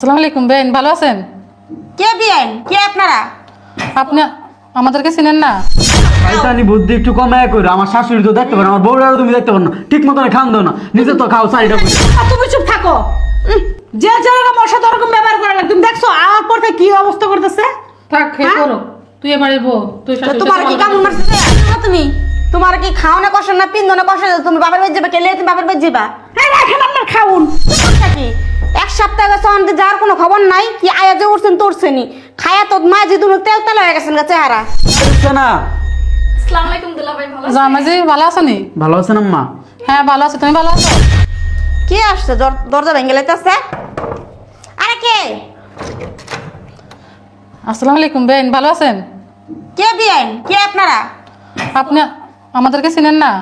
আসসালামু আলাইকুম বেন ভালো আছেন? কে বিয়েন কে আপনারা? আপনি আমাদেরকে চিনেন না? শয়তানি বুদ্ধি একটু কমায় করো আমার শাশুড়ি তো দেখতে পারো আমার বউরাও তুমি দেখতে পারো না ঠিক মতন খান দাও না নিজে তো খাও চারিটা করে আর তুমি চুপ থাকো। উম, যে যেরকম ওর সাথে ওরকম ব্যবহার করা লাগে তুমি দেখছ আমার পর থেকে কি অবস্থা করতেছে? থাক খেয়ে হ্যাঁ? করো তুই এবারে বউ তুই তো শাশুড়ির তোমার কি কামড় মারছে না তুমি? তোমার কি খাও না কষ্ট না পিন্দো না কষ্ট? তুমি বাবার বাড়ি যাবে কেলে তুমি বাবার বাড়ি যাবা? হ্যাঁ রাখেন আপনার খাউন কি? এক সপ্তাহ গেছে অন্তে যাওয়ার কোনো খবর নাই। কি আয়া যে উঠছেন তো উঠছেনি খায়া তো মা যে দুনো তেল তেল হয়ে গেছেন গা চেহারা। না আসসালামু আলাইকুম দুলা ভাই ভালো জামাজি ভালো আছো নি ভালো আছেন আম্মা? হ্যাঁ ভালো আছো তুমি ভালো আছো? কে আসছে? দরজা ভেঙে লাইতেছে? আরে কে? আসসালামু আলাইকুম বেন ভালো আছেন? কে বিয়েন কে আপনারা? আপনি আমাদেরকে চিনেন না?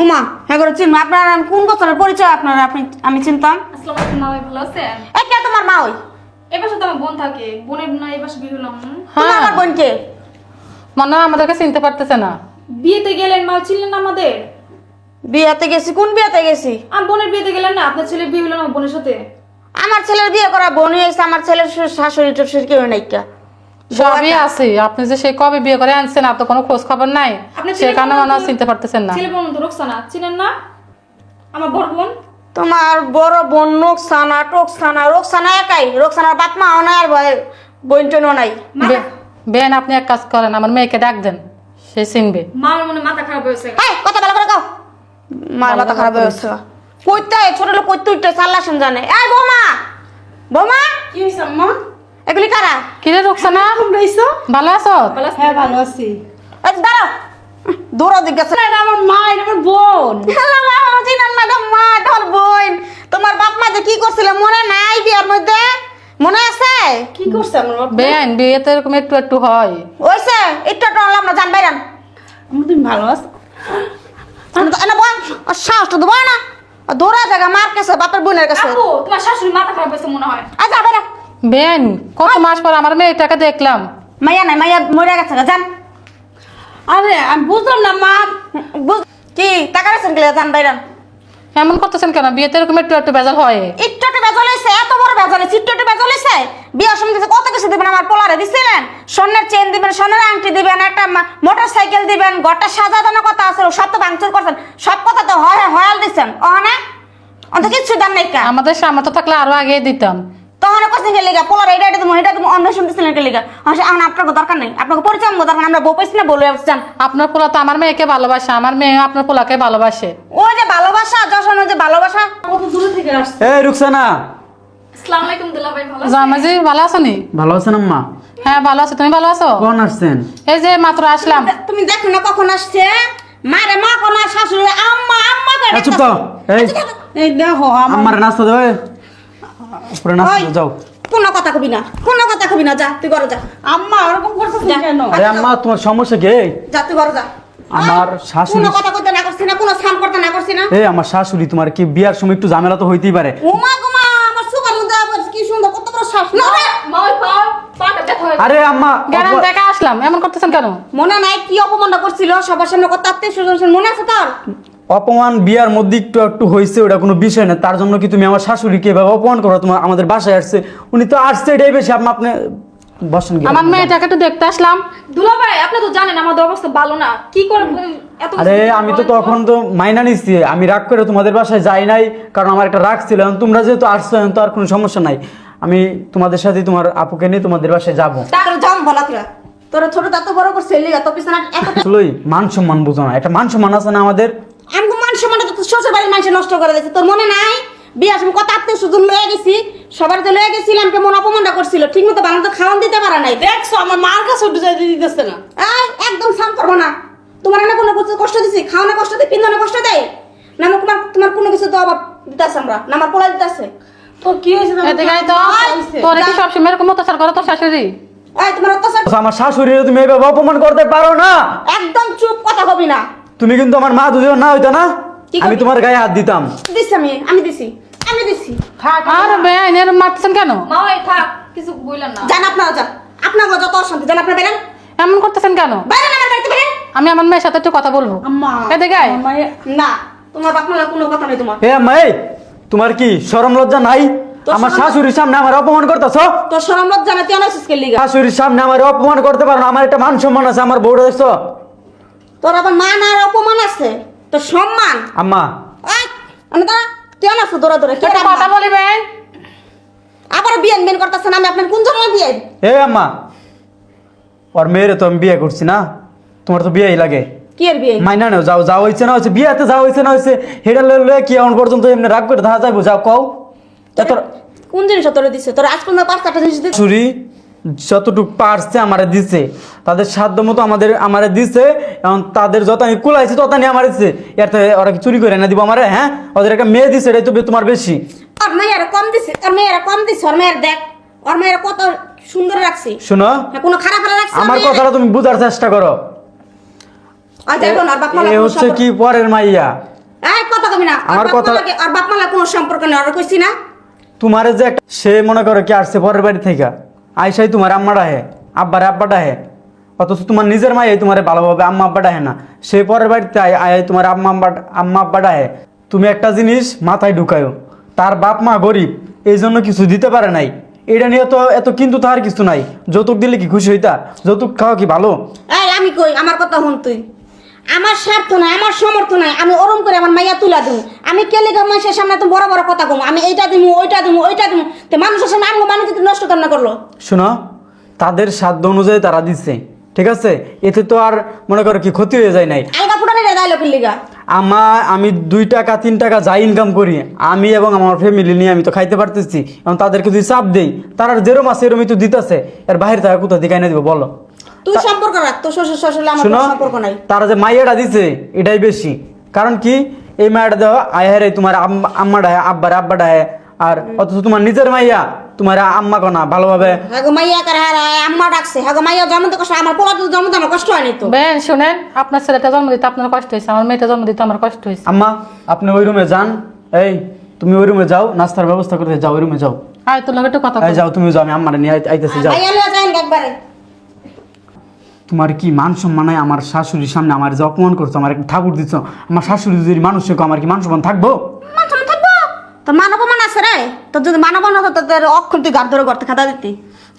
উমা হ্যাঁ করে চিনবো। আপনার কোন বছরের পরিচয় আপনার? আপনি আমি চিনতাম। আসসালামু মা ভালো আছেন এ তোমার মা ওই? এই বাসা তো আমার বোন থাকে। বোনের না এই বাসা বিয়ে হলাম হ্যাঁ। আমার বোনকে মনে আমাদেরকে চিনতে পারতেছে না। বিয়েতে গেলেন মা ছিলেন আমাদের? বিয়েতে গেছি কোন বিয়েতে গেছি? আমার বোনের বিয়েতে গেলেন না? আপনার ছেলে বিয়ে হলো আমার বোনের সাথে? আমার ছেলের বিয়ে করা এসে আমার ছেলের শাশুড়ি কেউ নাই সবই আছে। আপনি যে সেই কবে বিয়ে করে আনছেন আর তো কোনো খোঁজ খবর নাই। আপনি সে কারণে মনে চিনতে পারতেছেন না। ছেলে বোন তো রোকসানা। চিনেন না? আমার বড় বোন? তোমার বড় বোন নোকসানা টোকসানা রোকসানা একাই। রোকসানার বাপ মাও নাই আর ভয় বোন টোনও নাই। বে- বেন আপনি এক কাজ করেন আমার মেয়েকে ডাক দেন সে চিনবে। মার মনে মাথা খারাপ হয়েছে এই কথা ভালো করে কাও। মার মাথা খারাপ হয়ে গেছে। কইতে ছোট লোক কইতে উঠতে চাল্লাসন জানে। এই বৌমা বৌমা। কি হয়েছে আম্মা? এগুলি কারা? কিরে রুকসানা? ভালো আছো? হ্যাঁ ভালো আছি। এই দাঁড়াও। দিক গেছে। এটা আমার মা এটা আমার বোন। চিনান না গো মা তোর বোন। তোমার বাপ মা যে কি করছিল মনে নাই বিয়ার মধ্যে? মনে আছে? কি করছে আমার বাবা বেআইন বিয়ে তো এরকম একটু একটু হয়। ওইছে একটু একটু আনলাম না জান বাইরান। আমার তুমি ভালো আছো? এনে বল সাহসটা দেবো না। দৌড়া জায়গা মার কাছে বাপের বোনের কাছে। তোমার শাশুড়ি মাথা খারাপ হয়েছে মনে হয়। আচ্ছা বাইরা। বেআইন কত মাস পর আমার মেয়েটাকে দেখলাম। মাইয়া নাই মাইয়া মরে গেছে জান। আরে আমি বুঝলাম না মা। বুঝ কি টাকা রেছেন গেলে জান বাইরান এমন করতেছেন কেন? বিয়েতে এরকম একটু একটু বেজাল হয়। একটু একটু বেজল হয়েছে এত বড় বেজল হয়েছে একটু একটু বেজল হয়েছে বিয়ের সময় কিছু কত কিছু দিবেন? আমার পোলারে দিছিলেন স্বর্ণের চেন দিবেন স্বর্ণের আংটি দিবেন একটা মোটর সাইকেল দিবেন ঘরটা সাজানো কথা আছে সব তো ভাঙচুর করছেন। সব কথা তো হয় হয়াল দিচ্ছেন ওখানে অন্ত কিচ্ছু দাম নাই কা। আমাদের সামর্থ্য থাকলে আরও আগে দিতাম। পোলার এটা এটা তুমি এটা তুমি অন্য শুনতেছিলেন কে লিগা এখন আপনার দরকার নেই। আপনাকে পরিচয় আমগো দরকার আমরা বউ পাইছি না বলে আসছেন আপনার পোলা তো আমার মেয়েকে ভালোবাসে আমার মেয়ে আপনার পোলাকে ভালোবাসে। ওই যে ভালোবাসা যশন যে ভালোবাসা কত দূরে থেকে আসছে। এই রুকসানা। আসসালামু আলাইকুম দুলা ভালো আছেন? জামাজি ভালো আছো ভালো আছেন আম্মা? হ্যাঁ ভালো আছো। তুমি ভালো আছো? কখন আসছেন? এই যে মাত্র আসলাম। তুমি দেখো না কখন আসছে। মারে মা কোন শাশুড়ি আম্মা আম্মা করে এই চুপ তো এই এই দেখো আমার নাস্তা দেবে উপরে যাও। কোনো কথা কবি না কোনো কথা কবি না যা তুই ঘরে যা। আম্মা ওরকম করছ যা। কেন? আরে আম্মা তোমার সমস্যা কি? যা তুই ঘরে যা। আমার শাশুড়ি- কোনো কথা কইতে না করছি না কোনো স্নান করতে না করছি না। এই আমার শাশুড়ি তোমার কি বিয়ার সময় একটু ঝামেলা তো হইতেই পারে। উমা গুমা আমার মধ্যে আবার কি সুন্দর কত বড় শ্বাস। না রে। মা পা পাটা আরে আম্মা জ্ঞান দেখা আসলাম এমন করতেছেন কেন? মনে নাই কি অপমানটা করছিল সবার সামনে কত আত্মীয় স্বজন মনে আছে তোর? অপমান বিয়ার মধ্যে একটু একটু হয়েছে ওটা কোনো বিষয় না। তার জন্য কি তুমি আমার শাশুড়িকে এভাবে অপমান করো? তোমার আমাদের বাসায় আসছে। উনি তো আসছে এটাই বেশি। আপনি আপনি বসেন গিয়ে। আমার মেয়েটাকে একটু দেখতে আসলাম। দুলা ভাই আপনি তো জানেন আমাদের অবস্থা ভালো না। কি করে এত আরে আমি তো তখন তো মাইনা নিচ্ছি আমি রাগ করে তোমাদের বাসায় যাই নাই কারণ আমার একটা রাগ ছিল। তোমরা যেহেতু আসছো তো আর কোনো সমস্যা নাই। আমি তোমাদের সাথে তোমার আপুকে নিয়ে তোমাদের বাসায় যাব। তার বলা ছোট এত বড় করছে লিগা তো পিছনে এত মান সম্মান বুঝো না। একটা মান সম্মান আছে না আমাদের? আমি মান শ্বশুর বাড়ির মানুষ নষ্ট করে দিয়েছে। তোর মনে নাই? বিয়ার সময় কত আত্মীয় স্বজন লয়ে গেছি সবার তো লয়ে গেছিলাম কেমন অপমানটা করছিল ঠিক মতো বানানো তো খাওয়ান দিতে পারা নাই। দেখছ আমার মার কাছে দিতেছে না। একদম সাম করব না। তোমার না কোনো কিছু কষ্ট দিছি? খাওয়ানো কষ্ট দেয় পিন্দানো কষ্ট দেয়? না আমার তোমার তোমার কোনো কিছু তো অভাব দিতেছে আমরা না আমার পোলা দিতেছে। তোর কি হয়েছে? তোরে কি সবসময় এরকম অত্যাচার করো তোর শাশুড়ি? এই তোমার অত্যাচার আমার শাশুড়ি তুমি এভাবে অপমান করতে পারো না? একদম চুপ কথা কবি না। তুমি কিন্তু আমার মা দুজন না হইতো না কি আমি তোমার গায়ে হাত দিতাম। দিছি আমি আমি দিছি আমি দিছি। আর বেআইন এরকম মারতেছেন কেন? মা ওই থাক কিছু না। যান আপনারা যান আপনার যত অশান্তি যান আপনার বেরেন। এমন করতেছেন কেন? বাইরেন আমার বাড়িতে বেরেন। আমি আমার মেয়ের সাথে একটু কথা বলব। আম্মা এদিকে আয়। আমার না তোমার বাপ কোনো কথা নেই তোমার। এ আম্মা এই তোমার কি শরম লজ্জা নাই? তোর আমার শরম- শাশুড়ির সামনে আমার অপমান করতেছ? তোর সরম লজ্জা না তুই অনাইছিস কে লিগা। শাশুড়ির সামনে আমার অপমান করতে পারো না আমার একটা মান সম্মান আছে আমার বউটা দেখছ? তোর আবার মান আর অপমান আছে? তোর সম্মান? আম্মা। আই আমি দাঁড়া তুই অনাইছিস দৌড়া দৌড়া? কে কথা? বলিবেন আবার বিয়েন বিয়েন করতেছেন আমি আপনার কোন জন্য বিয়ে? এ আম্মা ওর মেয়েরে তো আমি বিয়ে করছি না। তোমার তো বিয়েই লাগে। কি এর বিয়ে? মাইনা নেও যাও যাও হয়েছে না হয়েছে বিয়েতে যাও হয়েছে না হয়েছে হেডা লয়ে কি এখন পর্যন্ত এমনি রাগ করে ধারা যাইবো? যাও কও। কোন জিনিস তোরে দিছে? তোর আজ পর্যন্ত পাঁচ জিনিস দিছে? যতটুকু পারছে আমারে দিছে। তাদের সাধ্য মতো আমাদের আমারে দিছে এখন তাদের যত আমি কুলাইছি তত নিয়ে আমার দিছে। এতে ওরা কি চুরি করে না দিব আমারে? হ্যাঁ? ওদের একটা মেয়ে দিছে এটাই তো তোমার বেশি। ওর মেয়ের কম দিছে ওর মেয়ের কম দিছে ওর মেয়ের দেখ ওর মেয়ের কত সুন্দর রাখছি শোনো হ্যাঁ, কোনো খারাপ রাখছি আমার কথাটা তুমি বুঝার চেষ্টা করো। আর এ হচ্ছে কি পরের মাইয়া? এই কথা কবি না। আমার কথা আর বাপ মালা কোনো সম্পর্ক নেই ওর কইছি না। তোমারে যে একটা- সে মনে করো কি আসছে পরের বাড়ি থেকে। আইসাই তোমার আম্মাটা হে আব্বারে আব্বাটা হে অথচ তোমার নিজের মাই তোমার ভালোভাবে আম্মা আব্বাটা হে না। সে পরের বাড়িতে আয় তোমার আম্মা আব্বা আম্মা আব্বাটা হে তুমি একটা জিনিস মাথায় ঢুকায়ো, তার বাপ মা গরিব, এই জন্য কিছু দিতে পারে নাই। এটা নিয়ে তো এত কিন্তু তার কিছু নাই। যৌতুক দিলে কি খুশি হইতা? যৌতুক খাওয়া কি ভালো? আমি কই? আমার কথা শুন তুই। আমার স্বার্থ নাই আমার সমর্থ নাই আমি ওরম করে আমার মাইয়া তুলা দিমু। আমি কেলে মানুষের সামনে তো বড় বড় কথা কম? আমি এইটা দিমু ওইটা দিমু ওইটা দিমু। তো মানুষের সামনে আমি মানুষ যদি নষ্ট কেন করল? শোনো তাদের সাধ্য অনুযায়ী তারা দিচ্ছে ঠিক আছে? এতে তো আর মনে করো কি ক্ষতি হয়ে যায় নাই। আলগা ফুটানি রে দাইলো কিল্লিগা আমা আমি দুই টাকা তিন টাকা যা ইনকাম করি আমি এবং আমার ফ্যামিলি নিয়ে আমি তো খাইতে পারতেছি। এবং তাদেরকে যদি চাপ দেই তারা যেরম আছে এরমই তো দিতেছে। এর বাইরে টাকা কোথা থেকে এনে দিব বলো? তুই সম্পর্ক রাখ তোর শ্বশুর শ্বশুর আমার কোনো সম্পর্ক নাই। তারা যে মাইয়াটা দিছে এটাই বেশি। কারণ কি এই মাইয়াটা দেওয়া আয় হারে তোমার আম্মা- আম্মাটা হ্যাঁ আব্বার আব্বাটা হ্যাঁ আর অথচ তোমার নিজের মাইয়া তোমার আম্মা কনা ভালোভাবে হাগো মাইয়া কার হার আম্মা ডাকছে। হাগো মাইয়া জন্ম তো কষ্ট আমার পোলা তো জন্ম তো আমার কষ্ট হয়নি তো। বেন শুনেন আপনার ছেলেটা জন্ম দিতে আপনার কষ্ট হয়েছে আমার মেয়েটা জন্ম দিতে আমার কষ্ট হয়েছে। আম্মা আপনি ওই রুমে যান। এই তুমি ওই রুমে যাও নাস্তার ব্যবস্থা করতে যাও ওই রুমে যাও। আয় তো লগে একটু কথা যাও তুমি যাও আমি আম্মারে নিয়ে আইতে- আইতেছি যাও। মাইয়া লিয়া যাইন একবারে। তোমার কি মান সম্মান নাই? আমার শাশুড়ির সামনে আমার যে অপমান করছ আমার একটা ঠাকুর দিচ্ছ আমার শাশুড়ি যদি মানুষ হোক, আমার কি মান সম্মান থাকব? মান সম্মান থাকব? তোর মানব মান আছে রে। তোর যদি মানব মান হতো তোর অক্ষর তুই গার ধরে করতে খাতা দিতি।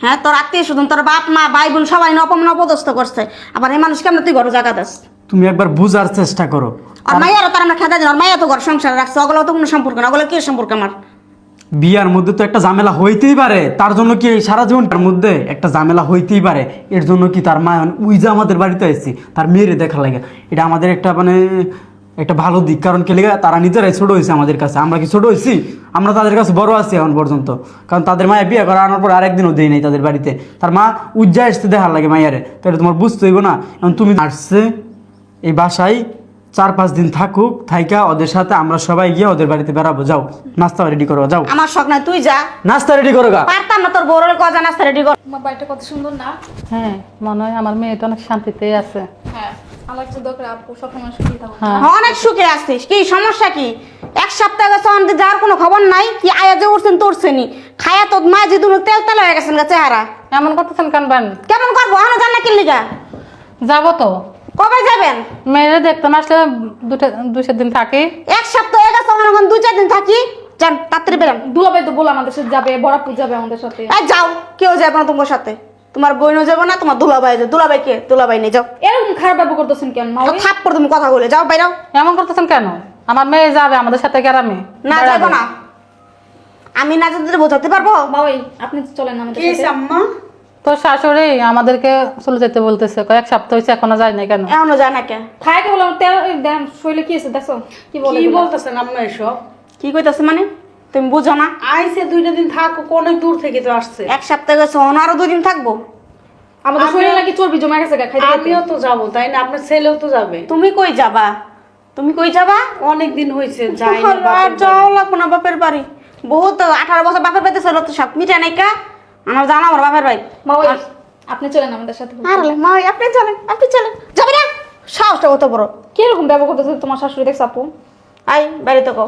হ্যাঁ তোর আত্মীয় স্বজন তোর বাপ মা ভাই বোন সবাই অপমান অপদস্থ করছে। আবার এই মানুষ কেমন তুই ঘরে জায়গা দাস? তুমি একবার বুঝার চেষ্টা করো। আর মাইয়ারও তার আমরা খেতে দিন আর মাইয়া তো ঘর সংসার রাখছে ওগুলো তো কোনো সম্পর্ক না। ওগুলো কি সম্পর্ক আমার? বিয়ার মধ্যে তো একটা ঝামেলা হইতেই পারে। তার জন্য কি এই সারা জীবনটার মধ্যে একটা ঝামেলা হইতেই পারে? এর জন্য কি তার মা উই যে আমাদের বাড়িতে এসেছি, তার মেয়েরে দেখা লাগে। এটা আমাদের একটা মানে একটা ভালো দিক। কারণ কে লেগে, তারা নিজেরাই ছোট হয়েছে আমাদের কাছে। আমরা কি ছোট হয়েছি? আমরা তাদের কাছে বড় আছি এখন পর্যন্ত। কারণ তাদের মায়ের বিয়ে করা আনার পর আরেকদিনও দেয় নাই তাদের বাড়িতে। তার মা উজ্জা আসতে দেখার লাগে মায়েরে তাহলে তোমার বুঝতে হইব না। এখন তুমি আসছে, এই বাসায় চার পাঁচ দিন থাকুক থাইকা ওদের সাথে আমরা সবাই গিয়ে ওদের বাড়িতে বেড়াবো যাও। নাস্তা রেডি করো যাও। আমার শখ নাই তুই যা। নাস্তা রেডি করো গা। পারতাম না তোর বউরের কথা নাস্তা রেডি কর। আমার বাড়িটা কত সুন্দর না? হ্যাঁ মনে হয় আমার মেয়েটা অনেক শান্তিতেই আছে। হ্যাঁ আমার দরকার আপু সবসময় সুখী থাকো হ্যাঁ। অনেক সুখে আসছিস কি সমস্যা কি? এক সপ্তাহ গেছে অন্তে যাওয়ার কোনো খবর নাই? কি আয়া যে উঠছেন তো উঠছেনি খায়া তোর মা যে দুনো তেল তেল হয়ে গেছেন গা চেহারা। এমন করতেছেন কেন বেন কেমন করব? হানো জান না যাব তো। কবে যাবেন? মেয়েরা দেখতে না আসলে দুটো দুই চার দিন থাকি। এক সপ্তাহ হয়ে গেছে ওখানে দুই চার দিন থাকি। যান তাড়াতাড়ি বেরান। দুলাভাই তো বলে আমাদের সাথে যাবে বড়াপুর যাবে আমাদের সাথে। এই যাও কেউ যাবে না তোমার সাথে। তোমার বইনও যাবে না তোমার দুলাভাই যাবে। দুলাভাই কে? দুলাভাই নেই যাও। এরকম খারাপ ব্যবহার করতেছেন কেন মা থাপ করে তুমি কথা বলে যাও বাইরাও এমন করতেছেন কেন? আমার মেয়ে যাবে আমাদের সাথে গ্রামে না। যাব না। আমি না যেতে বোঝাতে পারব? মা ওই আপনি চলেন আমাদের সাথে। আম্মা তোর শাশুড়ি আমাদেরকে চলে যেতে বলতেছে কয়েক সপ্তাহ হয়েছে এখনও যায় না কেন? এখনও যায় না কে খাই কে বললাম তেল দেন কি আছে দেখো কি বলে কি? বলতেছেন আম্মা এসব? কি কইতাছে মানে? তুমি বুঝো না? আইসে দুইটা দিন থাকুক অনেক দূর থেকে তো আসছে। এক সপ্তাহ গেছে দুদিন থাকব। আমাদের শরীরে নাকি চর্বি জমা গেছে খাইতে। আমিও তো যাব তাই না? আপনার ছেলেও তো যাবে। তুমি কই যাবা? তুমি কই যাবা? অনেক দিন হয়েছে যাই না আর যাও। লাগবো না বাপের বাড়ি। বহুত আঠারো বছর বাপের বাড়িতে ছিল তো সব মিটা নাই কা? আমার জানা আমার বাপের মা ওই আপনি চলেন আমাদের সাথে আর আপনি চলেন আপনি চলেন। যাবে না? সাহসটা কত বড়। কি রকম ব্যবহার করতেছে তোমার শাশুড়ি দেখছ আপু? আই বাড়িতে কো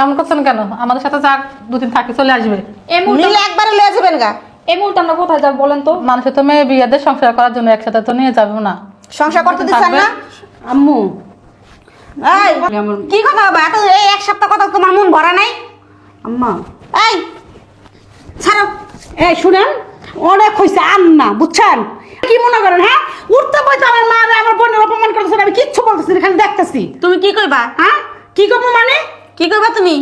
এমন করছেন কেন? আমাদের সাথে যাক দুদিন থাকি চলে আসবে। একবারে লয়ে যাবেন গা। এই মুহূর্তে আমরা কোথায় যাব বলেন তো? মানুষের তো মেয়ে বিয়েদের সংসার করার জন্য একসাথে তো নিয়ে যাব না। সংসার করতে দিচ্ছেন না? আম্মু। এই কি কথা বাবা এত এই এক সপ্তাহ কথা তোমার মন ভরা নাই? আম্মা। এই ছাড়ো। এই শুনেন অনেক হয়েছে না বুঝছেন? কি মনে করেন হ্যাঁ? উঠতে বইতে আমার মা আমার বোনের অপমান করতেছেন আমি কিচ্ছু বলতেছি না, খালি দেখতেছি। তুমি কি কইবা? হ্যাঁ? কি করব মানে? কি করবা তুমি?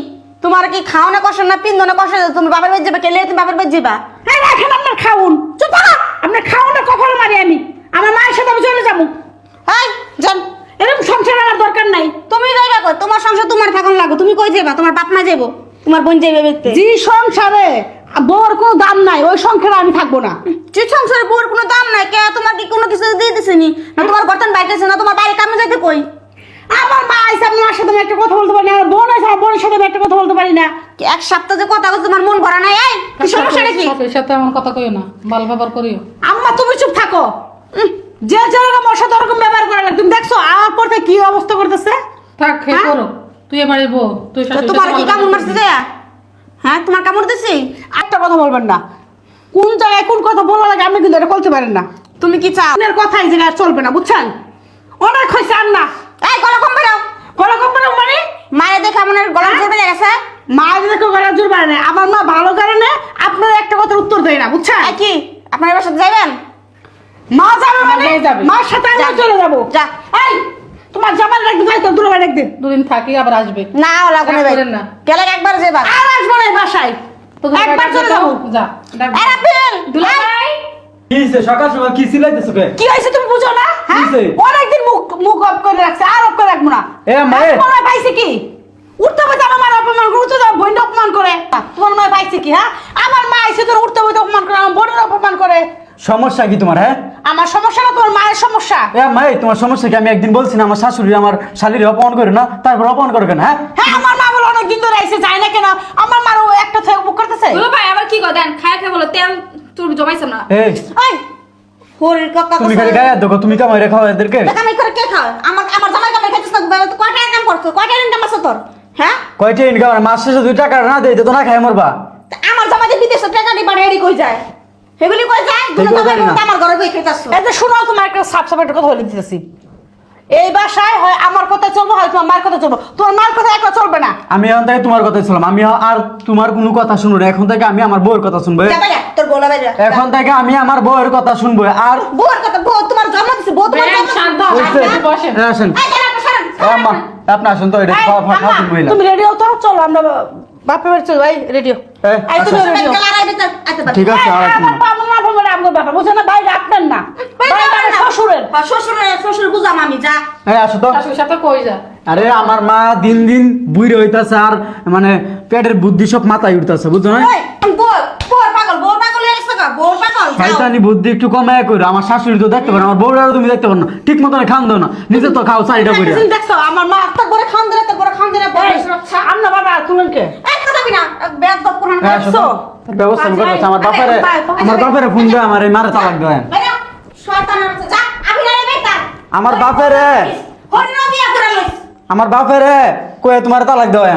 তোমার কি খাও না কষ্ট না পিন্দো না কষ্ট তুমি বাবার বেজ যাবে কেলে তুমি বাবার বেজ যাবা হ্যাঁ রাখেন আপনার খাউন। চুপ থাকা আপনার খাউনে কখনো মারি আমি। আমার মায়ের সাথে আমি চলে যাব। এই জান এরকম সংসার আমার দরকার নাই। তুমি যাইবা কই? তোমার সংসার তোমার থাকুন লাগো তুমি কই যাবা তোমার বাপ মা যাব তোমার বোন যাইবে বেতে যে সংসারে। বউর কোনো দাম নাই ওই সংসারে আমি থাকব না। যে সংসারে বউর কোনো দাম নাই কে তোমার কি কোনো কিছু দিয়ে দিছেনি? না তোমার গর্তন বাইতেছে না তোমার বাইরে কামে যাইতে কই? আমার মা আইসা আমার সাথে আমি একটা কথা বলতে পারি না আমার বোন আমার বোনের সাথে আমি একটা কথা বলতে পারি না। এক সপ্তাহ যে কথা বলছো তোমার মন ভরা নাই? এই কি সমস্যাটা কি সাথে সাথে এমন কথা কইও না ভালো ব্যবহার করিও। আম্মা তুমি চুপ থাকো। যে যেরকম সাথে ওরকম ব্যবহার করে না তুমি দেখছ আমার পর কি অবস্থা করতেছে? থাক হে হ্যাঁ? করো তুই এবারে বউ তুই তোমার কি কামড় ব্যবহার মারছে করবি। দেয়া হ্যাঁ তোমার কামড় দিছি একটা কথা বলবেন না। কোন জায়গায় কোন কথা বলা লাগে আপনি কিন্তু এটা বলতে পারেন না। তুমি কি চাও? আপনার কথা এই জায়গায় আর চলবে না বুঝছেন? অনেক হয়েছে আর না এই গলা কম বেরাও গলা কম কোম্পানি মানে? মায়ের দেখে আমার গলা জোর বেড়ে গেছে। মা দেখে গলা জোর পারে না। আমার মা ভালো কারণে আপনার একটা কথার উত্তর দেয় না বুঝছেন? কি? আপনার সাথে যাবেন মা যাবে মানে। মার সাথে আমি চলে যাব। যা। এই তোমার জামাই একদিন যাই তো দূরে বাড়ি একদিন দুদিন থাকি আবার আসবে। না ওলা কোনো রাগ ভাই। না। গেলে একবার যাবা আর আসব না বাসায়। একবার চলে যাও, যাব। যা। এই রাফিল দুলাভাই! কি হইছে? সকাল সকাল কি সিলাইতেছো কে? কি হয়েছে তুমি বুঝো না হ্যাঁ? হইছে? অনেকদিন মুখ মুখ অফ করে রাখছে আর অফ করে রাখব না। এ, মায়ে। তোমার পাইছে কি? উঠতে বইতে আমার মার অপমান করে উঠতে যাও বোনটা অপমান করে। তোমার মায়ে পাইছে কি হ্যাঁ? আমার মা এসে তোর উঠতে বইতে অপমান করে আমার বোনের অপমান করে। সমস্যা কি তোমার হ্যাঁ? আমার সমস্যা না তোমার মায়ের সমস্যা? এ মাই তোমার সমস্যা কি? আমি একদিন বলছি না আমার শাশুড়ি আমার শালির অপমান করে না তারপর অপমান করে কেন হ্যাঁ? হ্যাঁ আমার মা বলে অনেক দিন ধরে এসে যায় না কেন? আমার মার ও একটা থেকে বুক করতেছে। দুলাভাই আবার কি কর দেন খায় খায় বলো তেল চর্বি জমাইছে না। এই এই হরির কথা তুমি খালি গায়ে দেখো তুমি কামাই রেখা এদেরকে। কামাই করে কে খাও আমার আমার জামাই কামাই খাইছিস না কয়টা ইনকাম করছ? কয়টা ইনকাম আছে তোর? হ্যাঁ? কয়টা ইনকাম মাস দুই টাকা না দেয় তো না খাই মরবা। আমার জামাই যে বিদেশে টাকা দিবা রেডি কই যায়? সেগুলি কই যায়? দুটো জামাই জানি আমার ঘরে বই খাইতাছো। এতে শোনো তোমার একটা সাপ সাপ একটা কথা বলে দিতেছি। এই বাসায় হয় আমার কথা চলবে হয় তোমার মার কথা চলবে। তোমার মার কথা একটা চলবে না। আমি এখন থেকে তোমার কথা ছিলাম আমি আর তোমার কোনো কথা শুনব না। এখন থেকে আমি আমার বউয়ের কথা শুনব। তোর বলা বাইরে। এখন থেকে আমি আমার বউয়ের কথা শুনব। আর বউর কথা বউ তোমার জন্ম দিছে বউ তোমার জন্ম শান্ত হ্যাঁ, আসেন। আপনি আম্মা আপনি আসুন তো এটা তুমি রেডি হও তো চলো আমরা বাপের বাড়ি চলো এই রেডিও তুমি আচ্ছা। ঠিক আছে আর আমার না। বাইরে আপনার না। আরে মা দিন দিন বুড়ি হইতাছে আর মানে পেটের বুদ্ধি সব মাথায় উঠতেছে বুঝছ না। শয়তানি বুদ্ধি একটু কমায় করো আমার শাশুড়ি তো দেখতে পারো আমার বউরাও তুমি দেখতে পারো না ঠিক মতন খান দাও না নিজে তো খাও চারিটা করে তুমি দেখছ আমার মা খান খান আমরা বাবা তুলেন কে এই কথা বিনা বেদ দপ কোরআন আসো তো। ব্যবস্থা আমি করতেছি। আমার বাপারে আমার বাপারে ফোন দেয় আমার এই মারে তালাক দেয় বাইরে শয়তান আছে যা আমি না রে আমার বাপেরে হরিণ বিয়া করে লইছ আমার বাপেরে কয়ে তোমার তালাক দেওয়া